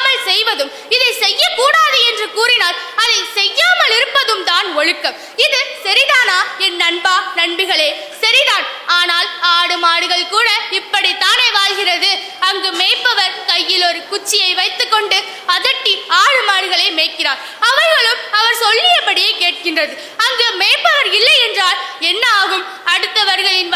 செய்யாமல் செய்வதும் இதை செய்யக்கூடாது என்று கூறினால் அதை செய்யாமல் இருப்பதும் தான் ஒழுக்கம். இது சரிதானா என் நண்பா நண்பிகளே? சரிதான். ஆனால் ஆடு மாடுகள் கூட இப்படித்தானே வாழ்கிறது. அங்கு மேய்ப்பவர் கையில் ஒரு குச்சியை வைத்துக் கொண்டு அதட்டி ஆடு மாடுகளை மேய்க்கிறார். அவைகளும் அவர் சொல்லியபடியே கேட்கின்றது. அங்கு மேய்ப்பவர் இல்லை என்றால் என்ன ஆகும்? அடுத்தவர்களின்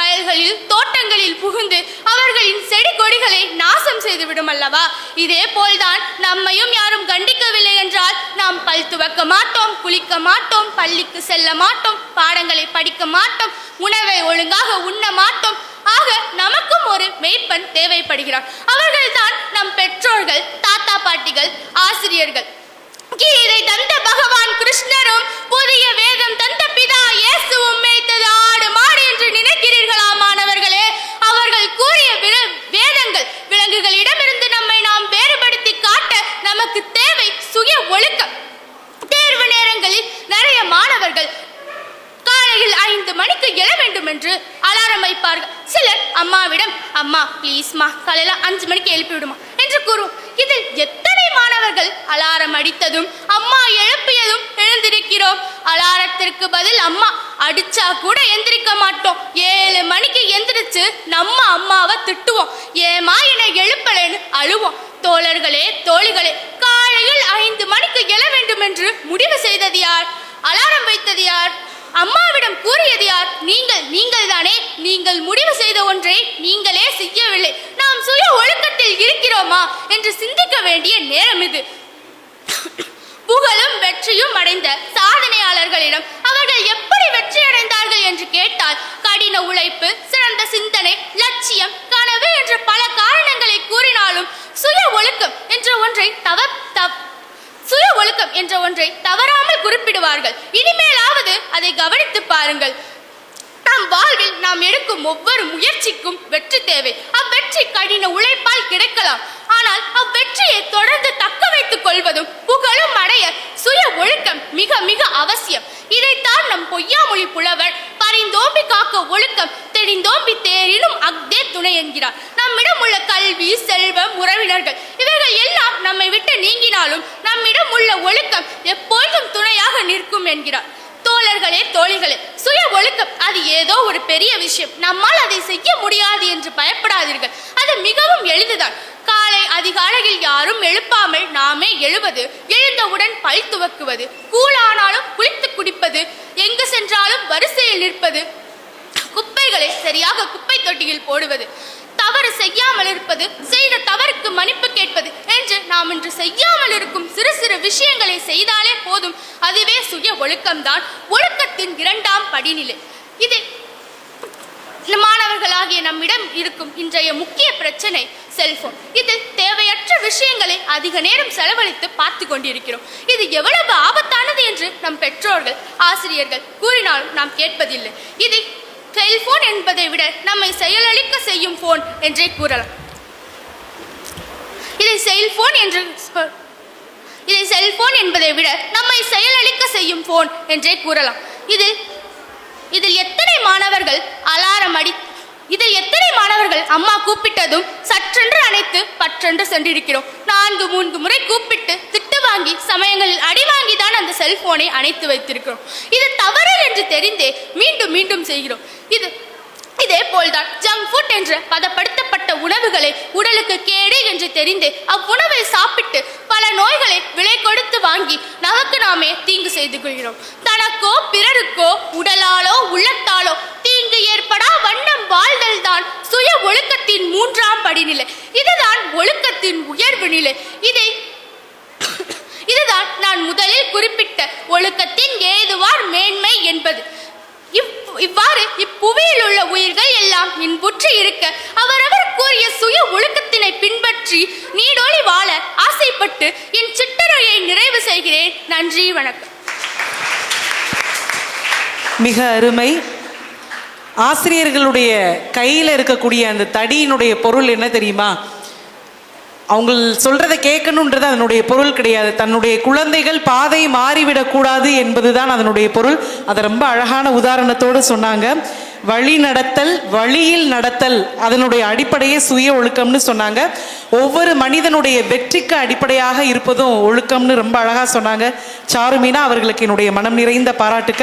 புகுந்து அவர்களின் செடி கொடிகளை நாசம் செய்துவிடும் அல்லவா? இதே போல்தான் நம்மையும் யாரும் கண்டிக்கவில்லை என்றால் நாம் பல் துவக்க மாட்டோம் குளிக்க மாட்டோம் பள்ளிக்கு செல்ல மாட்டோம் பாடங்களை படிக்க மாட்டோம் உணவை ஒழுங்காக உண்ண மாட்டோம். ஆக நமக்கும் ஒரு மெய்ப்பன் தேவைப்படுகிறார். அவர்கள்தான் நம் பெற்றோர்கள் தாத்தா பாட்டிகள் ஆசிரியர்கள். கீதை தந்த பகவான் கிருஷ்ணரும் புதிய வேதம் தந்த பிதா இயேசுவும் மேய்த்தது ஆடு மாடு என்று நினைக்கிறீர்களா மாணவர்களே அவர்கள் கூறிய வில- வேதங்கள் விலங்குகளிடமிருந்து நம்மை நாம் வேறுபடுத்தி காட்ட நமக்கு தேவை சுய ஒழுக்கம் தேர்வு நேரங்களில் நிறைய மாணவர்கள் காலையில் ஐந்து மணிக்கு எழ வேண்டும் என்று வைப்பார்கள். சிலர் அம்மாவிடம் அம்மா ப்ளீஸ்மா காலையில அஞ்சு மணிக்கு எழுப்பி விடுமா? என்று கூறும். இதில் எத்தனை மாணவர்கள் அலாரம் அடித்ததும் அம்மா எழுப்பியதும் எழுந்திருக்கிறோம். அலாரத்திற்கு பதில் அம்மா அடிச்சா கூட எந்திரிக்க மாட்டோம். ஏழு மணிக்கு எந்திரிச்சு நம்ம அம்மாவை திட்டுவோம். ஏமா என்னை எழுப்பலைன்னு அழுவோம். தோழர்களே தோழிகளே காலையில் ஐந்து மணிக்கு எழ வேண்டும் என்று முடிவு செய்தது யார்? அலாரம் வைத்தது யார்? அம்மாவிடம் கூறியது யார்? நீங்கள் நீங்கள் தானே? நீங்கள் முடிவு செய்த ஒன்றை நீங்களே செய்யவில்லை. நாம் சுய ஒழுக்கத்தில் இருக்கிறோமா என்று சிந்திக்க வேண்டிய நேரம் இது. புகழும் வெற்றியும் அடைந்த சாதனையாளர்களிடம் அவர்கள் எப்படி வெற்றி அடைந்தார்கள் என்று கேட்டால் கடின உழைப்பு சிறந்த சிந்தனை லட்சியம் கனவு என்ற பல காரணங்களை கூறினாலும் சுய ஒழுக்கம் என்ற ஒன்றை தவ சுய ஒழுக்கம் என்ற ஒன்றை தவறாமல் குறிப்பிடுவார்கள். இனிமேல் அதை கவனித்து பாருங்கள். நம் வாழ்வில் நாம் எடுக்கும் ஒவ்வொரு முயற்சிக்கும் வெற்றி தேவை. அவ்வெற்றி கடின உழைப்பால் கிடைக்கலாம். ஆனால் அவ்வெற்றியை தொடர்ந்து தக்க வைத்துக் கொள்வதும் புகழும் அடைய சுய ஒழுக்கம் மிக மிக அவசியம். இதைத்தான் நம் பொய்யாமொழி புலவர் பரிந்தோம்பி காக்க ஒழுக்கம் தெரிந்தோம்பி தேரிலும் அக்தே துணை என்கிறார். நம்மிடம் உள்ள கல்வி செல்வம் உறவினர்கள் இவைகள் எல்லாம் நம்மை விட்டு நீங்கினாலும் நம்மிடம் உள்ள ஒழுக்கம் எப்பொழுதும் துணையாக நிற்கும் என்கிறார். தோழர்களே தோழிகளே சுய ஒழுக்கம் அது ஏதோ ஒரு பெரிய விஷயம். நம்மால் அதை செய்ய முடியாது என்று பயப்படாதீர்கள். அது மிகவும் எளிதுதான். காலை அதிகாலையில் யாரும் எழுப்பாமல் நாமே எழுவது எழுந்தவுடன் பல் துவக்குவது கூழானாலும் குளித்து குடிப்பது எங்கு சென்றாலும் வரிசையில் நிற்பது குப்பைகளை சரியாக குப்பை தொட்டியில் போடுவது. செய்யாமல் இருப்பது செய்த தவறுக்கு மன்னிப்பு கேட்பது என்று நாம் இன்று செய்யாமல் இருக்கும் சிறு சிறு விஷயங்களை செய்தாலே போதும். அதுவே சுய ஒழுக்கம்தான். ஒழுக்கத்தின் இரண்டாம் படிநிலை. இது மாணவர்களாகிய நம்மிடம் இருக்கும் இன்றைய முக்கிய பிரச்சனை செல்போன். இதில் தேவையற்ற விஷயங்களை அதிக நேரம் செலவழித்து பார்த்து கொண்டிருக்கிறோம். இது எவ்வளவு ஆபத்தானது என்று நம் பெற்றோர்கள் ஆசிரியர்கள் கூறினாலும் நாம் கேட்பதில்லை. இதை செல்போன் என்பதை விட நம்மை செயலளிக்க செய்யும் போன் என்றே கூறலாம். இதை செல்போன் என்று இதை செல்போன் என்பதை விட நம்மை செயலளிக்க செய்யும் போன் என்றே கூறலாம். இதில் இதில் எத்தனை மாணவர்கள் அலாரம் அடி இதில் எத்தனை மாணவர்கள் அம்மா கூப்பிட்டதும் சற்றென்று அணைத்து பற்றென்று சென்றிருக்கிறோம். நான்கு மூன்று முறை கூப்பிட்டு வாங்கி சமயங்களில் அடி வாங்கி தான் அந்த செல்போனை அணைத்து வைத்திருக்கிறோம். இது தவறு என்று தெரிந்தே மீண்டும் மீண்டும் செய்கிறோம். இது இதே போல்தான் ஜங்க் ஃபுட் என்ற பதப்படுத்தப்பட்ட உணவுகளை உடலுக்கு கேடு என்று தெரிந்து அவ்வுணவை சாப்பிட்டு பல நோய்களை விலை கொடுத்து வாங்கி நமக்கு நாமே தீங்கு செய்து கொள்கிறோம். தனக்கோ பிறருக்கோ உடலாலோ உள்ளத்தாலோ தீங்கு ஏற்படா வண்ணம் வாழ்தல் தான் சுய ஒழுக்கத்தின் மூன்றாம் படிநிலை. இதுதான் ஒழுக்கத்தின் உயர்வு நிலை. இதை இதுதான் நான் முதலில் குறிப்பிட்ட ஒழுக்கத்தின் ஏதுவார் மேன்மை என்பது. இவ்வாறு இப்புவியில் உள்ள உயிர்கள் எல்லாம் இன்புற்று இருக்க அவரவர் கூறிய சுய ஒழுக்கத்தினை பின்பற்றி நீடோழி வாழ ஆசைப்பட்டு என் சிட்டரையை நிறைவு செய்கிறேன். நன்றி வணக்கம். மிக அருமை. ஆசிரியர்களுடைய கையில் இருக்கக்கூடிய அந்த தடியினுடைய பொருள் என்ன தெரியுமா? அவங்க சொல்றதை கேட்கணுன்றது அதனுடைய பொருள் கிடையாது. தன்னுடைய குழந்தைகள் பாதை மாறிவிடக்கூடாது என்பதுதான் அதனுடைய பொருள். அதை ரொம்ப அழகான உதாரணத்தோடு சொன்னாங்க. வழி நடத்தல் வழியில் நடத்தல் அதனுடைய அடிப்படையே சுய ஒழுக்கம்னு சொன்னாங்க. ஒவ்வொரு மனிதனுடைய வெற்றிக்கு அடிப்படையாக இருப்பதும் ஒழுக்கம்னு ரொம்ப அழகாக சொன்னாங்க. சாருமீனா அவர்களுக்கு என்னுடைய மனம் நிறைந்த பாராட்டுக்கள்.